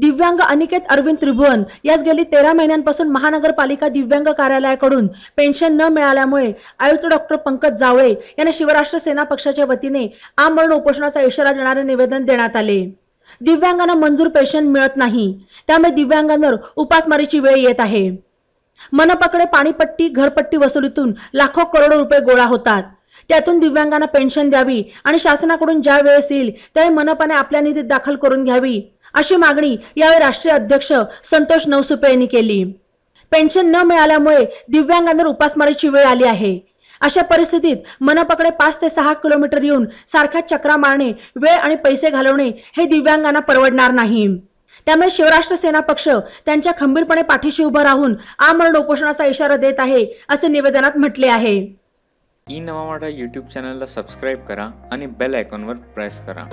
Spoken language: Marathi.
दिव्यांग अनिकेत अरविंद त्रिभुवन. यास गेली तेरा महिन्यांपासून महानगरपालिका दिव्यांग कार्यालयाकडून पेन्शन न मिळाल्यामुळे आयुक्त डॉक्टर पंकज जावळे यांना शिवराष्ट्र सेना पक्षाच्या वतीने आमरण उपोषणाचा इशारा देणारे निवेदन देण्यात आले. दिव्यांगांना मंजूर पेन्शन मिळत नाही. त्यामुळे दिव्यांगांवर उपासमारीची वेळ येत आहे. मनपाकडे पाणीपट्टी घरपट्टी वसुलीतून लाखो करोडो रुपये गोळा होतात. त्यातून दिव्यांगांना पेन्शन द्यावी आणि शासनाकडून ज्या वेळेस येईल त्यावेळी मनपाने आपल्या निधीत दाखल करून घ्यावी. अशी मागणी यावेळी राष्ट्रीय अध्यक्ष संतोष नवसुपे यांनी केली. पेन्शन न मिळाल्यामुळे दिव्यांगांवर उपासमारीची वेळ आली आहे. अशा परिस्थितीत मनपाकडे पाच ते सहा किलोमीटर येऊन सारख्या चक्रा मारणे वेळ आणि पैसे घालवणे हे दिव्यांगांना परवडणार नाही. त्यामुळे शिवराष्ट्र सेना पक्ष त्यांच्या खंबीरपणे पाठीशी उभं राहून आमरण उपोषणाचा इशारा देत आहे असे निवेदनात म्हटले आहे. ई नवा मराठा यूट्यूब चॅनलला सबस्क्राईब करा आणि बेल आयकॉनवर प्रेस करा.